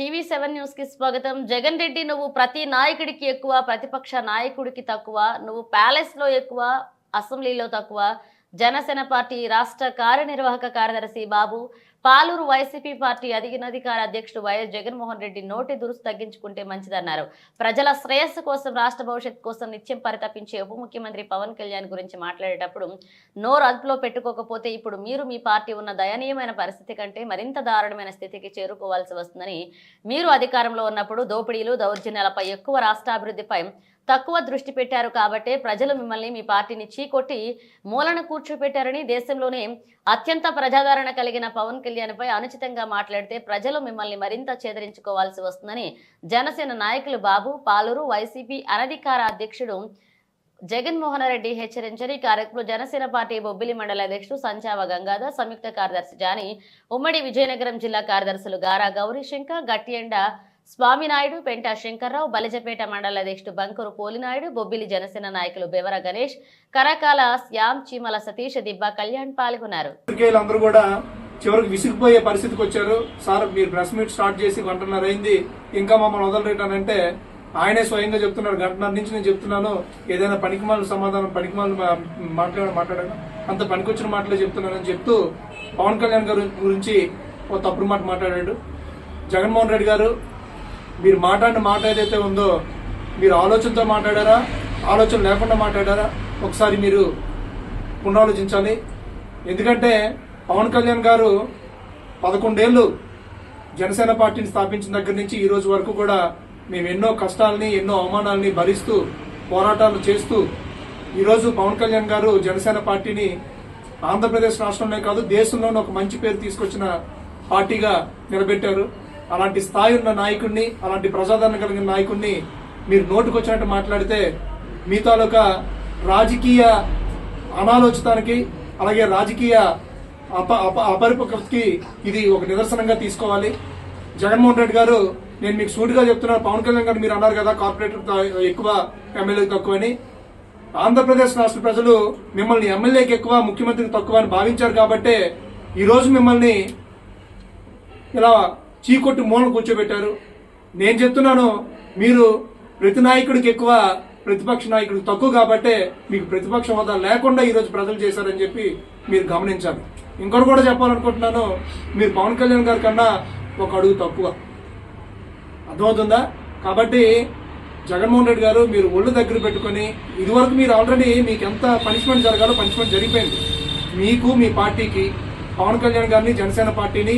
TV seven న్యూస్కి స్వాగతం. జగన్ రెడ్డి నువ్వు ప్రతి నాయకుడికి ఎక్కువ ప్రతిపక్ష నాయకుడికి తక్కువ నువ్వు ప్యాలెస్లో ఎక్కువ అసెంబ్లీలో తక్కువ జనసేన పార్టీ రాష్ట్ర కార్యనిర్వాహక కార్యదర్శి బాబు పాలూరు వైసీపీ పార్టీ అధికార అధ్యక్షుడు వైఎస్ జగన్మోహన్ రెడ్డి నోటి దురుసు తగ్గించుకుంటే మంచిదన్నారు. ప్రజల శ్రేయస్సు కోసం రాష్ట్ర భవిష్యత్తు కోసం నిత్యం పరితపించే ఉప ముఖ్యమంత్రి పవన్ కళ్యాణ్ గురించి మాట్లాడేటప్పుడు నోరు అదుపులో పెట్టుకోకపోతే ఇప్పుడు మీరు మీ పార్టీ ఉన్న దయనీయమైన పరిస్థితి కంటే మరింత దారుణమైన స్థితికి చేరుకోవాల్సి వస్తుందని మీరు అధికారంలో ఉన్నప్పుడు దోపిడీలు దౌర్జన్యాలపై ఎక్కువ రాష్ట్రాభివృద్ధిపై తక్కువ దృష్టి పెట్టారు కాబట్టే ప్రజలు మిమ్మల్ని మీ పార్టీని చీకొట్టి మూలన కూర్చోపెట్టారని దేశంలోనే అత్యంత ప్రజాదరణ కలిగిన పవన్ కళ్యాణ్పై అనుచితంగా మాట్లాడితే ప్రజలు మిమ్మల్ని మరింత చేదరించుకోవాల్సి వస్తుందని జనసేన నాయకులు బాబు పాలూరు వైసీపీ అనధికార అధ్యక్షుడు జగన్మోహన్ రెడ్డి హెచ్చరించారు. ఈ కార్యక్రమంలో జనసేన పార్టీ బొబ్బిలి మండల అధ్యక్షుడు సంచావ గంగాధర్ సంయుక్త కార్యదర్శి జాని ఉమ్మడి విజయనగరం జిల్లా కార్యదర్శులు గారా గౌరీశంకర్ గట్టియండ స్వామినాయుడు పెంట శంకర్రావు బలిజపేట మండల అధ్యక్షుడు బంకరు పోలినాయుడు బొబ్బిలి జనసేన నాయకులు బెవర గణేష్ కరకాల శ్యామ్ చీమల సతీష్ దిబ్బ కళ్యాణ్ పాల్గొన్నారు. కూడా చివరికి విసిగిపోయే పరిస్థితికి వచ్చారు. సార్ మీరు ప్రెస్ మీట్ స్టార్ట్ చేసి గంటన్నర అయింది. ఇంకా మమ్మల్ని వదలరేటానంటే ఆయనే స్వయంగా చెప్తున్నారు. గంటన్నర నుంచి నేను చెప్తున్నాను. ఏదైనా పనికిమాల సమాధానం పనికిమాలు మాట్లాడ మాట్లాడాను అంత పనికొచ్చిన మాటలే చెప్తున్నానని చెప్తూ పవన్ కళ్యాణ్ గారి గురించి ఓ తప్పుడు మాట మాట్లాడాడు. జగన్మోహన్ రెడ్డి గారు మీరు మాట్లాడిన మాట ఏదైతే ఉందో మీరు ఆలోచనతో మాట్లాడారా? ఆలోచన లేకుండా మాట్లాడారా? ఒకసారి మీరు పునరాలోచించాలి. ఎందుకంటే పవన్ కళ్యాణ్ గారు పదకొండేళ్ళు జనసేన పార్టీని స్థాపించిన దగ్గర నుంచి ఈ రోజు వరకు కూడా మేము ఎన్నో కష్టాలని ఎన్నో అవమానాలని భరిస్తూ పోరాటాలు చేస్తూ ఈరోజు పవన్ కళ్యాణ్ గారు జనసేన పార్టీని ఆంధ్రప్రదేశ్ రాష్ట్రంలోనే కాదు దేశంలోనే ఒక మంచి పేరు తీసుకొచ్చిన పార్టీగా నిలబెట్టారు. అలాంటి స్థాయి ఉన్న నాయకుడిని అలాంటి ప్రజాదరణ కలిగిన నాయకుడిని మీరు నోటుకొచ్చినట్టు మాట్లాడితే మీ తాలూకా రాజకీయ అనాలోచితానికి అలాగే రాజకీయ అప అప అపరిపక్వతకి ఇది ఒక నిదర్శనంగా తీసుకోవాలి. జగన్మోహన్ రెడ్డి గారు నేను మీకు సూటిగా చెప్తున్నాను పవన్ కళ్యాణ్ గారు మీరు అన్నారు కదా కార్పొరేటర్ ఎక్కువ ఎమ్మెల్యే తక్కువని. ఆంధ్రప్రదేశ్ రాష్ట్ర ప్రజలు మిమ్మల్ని ఎమ్మెల్యేకి ఎక్కువ ముఖ్యమంత్రికి తక్కువ అని భావించారు కాబట్టే ఈరోజు మిమ్మల్ని ఇలా చీకొట్టు మూలను కూర్చోబెట్టారు. నేను చెప్తున్నాను మీరు ప్రతి నాయకుడికి ఎక్కువ ప్రతిపక్ష నాయకుడికి తక్కువ కాబట్టే మీకు ప్రతిపక్ష హోదా లేకుండా ఈరోజు ప్రజలు చేశారని చెప్పి మీరు గమనించాలి. ఇంకోటి కూడా చెప్పాలనుకుంటున్నాను మీరు పవన్ కళ్యాణ్ గారి కన్నా ఒక అడుగు తక్కువ. అర్థమవుతుందా? కాబట్టి జగన్మోహన్ రెడ్డి గారు మీరు ఒళ్ళు దగ్గర పెట్టుకొని ఇదివరకు మీరు ఆల్రెడీ మీకు ఎంత పనిష్మెంట్ జరగాలో పనిష్మెంట్ జరిగిపోయింది. మీకు మీ పార్టీకి పవన్ కళ్యాణ్ గారిని జనసేన పార్టీని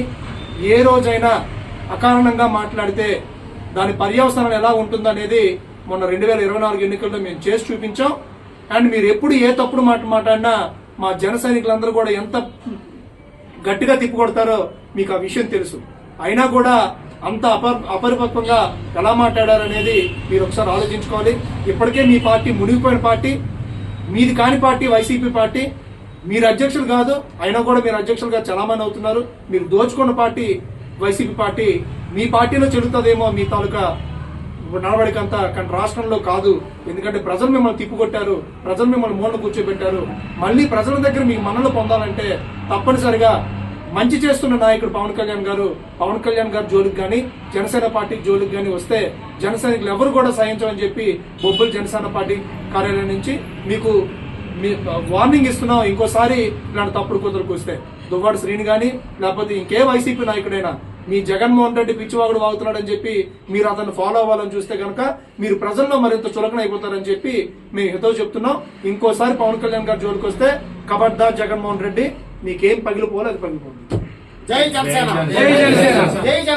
ఏ రోజైనా అకారణంగా మాట్లాడితే దాని పర్యవసానం ఎలా ఉంటుందనేది మొన్న రెండు వేల ఇరవై నాలుగు ఎన్నికల్లో మేము చేసి చూపించాం. అండ్ మీరు ఎప్పుడు ఏ తప్పుడు మాట మాట్లాడినా మా జన సైనికులందరూ కూడా ఎంత గట్టిగా తిప్పికొడతారో మీకు ఆ విషయం తెలుసు. అయినా కూడా అంత అప అపరిపక్వంగా ఎలా మాట్లాడారనేది మీరు ఒకసారి ఆలోచించుకోవాలి. ఇప్పటికే మీ పార్టీ మునిగిపోయిన పార్టీ మీది కాని పార్టీ వైసీపీ పార్టీ మీరు అధ్యక్షులు కాదు అయినా కూడా మీరు అధ్యక్షులుగా చలామణి అవుతున్నారు. మీరు దోచుకున్న పార్టీ వైసీపీ పార్టీ మీ పార్టీలో చెడుతుందేమో మీ తాలూకా నడవడికంతా కానీ రాష్ట్రంలో కాదు. ఎందుకంటే ప్రజలు మిమ్మల్ని తిప్పుకొట్టారు ప్రజలు మిమ్మల్ని మూలన కూర్చోబెట్టారు. మళ్ళీ ప్రజల దగ్గర మీకు మన్నలు పొందాలంటే తప్పనిసరిగా మంచి చేస్తున్న నాయకుడు పవన్ కళ్యాణ్ గారు పవన్ కళ్యాణ్ గారు జోలికి కానీ జనసేన పార్టీ జోలికి కానీ వస్తే జనసైనికులు ఎవరు కూడా సహించమని చెప్పి బొబ్బులు జనసేన పార్టీ కార్యాలయం నుంచి మీకు మీ వార్నింగ్ ఇస్తున్నాం ఇంకోసారి ఇలాంటి తప్పుడు కుదరకు వస్తే. దువ్వాడు శ్రీని కానీ లేకపోతే ఇంకే వైసీపీ నాయకుడైనా మీ జగన్మోహన్ రెడ్డి పిచ్చివాగుడు వాగుతున్నాడని చెప్పి మీరు అతన్ని ఫాలో అవ్వాలని చూస్తే కనుక మీరు ప్రజల్లో మరింత చులకన అయిపోతారని చెప్పి మేము హితవు చెప్తున్నాం. ఇంకోసారి పవన్ కళ్యాణ్ గారి జోలికి వస్తే కబడ్దార్ జగన్మోహన్ రెడ్డి నీకేం పగిలిపోవాలి అది పగిలిపోతుంది జై జనసేన. జై జనసేన. జై జనసేన.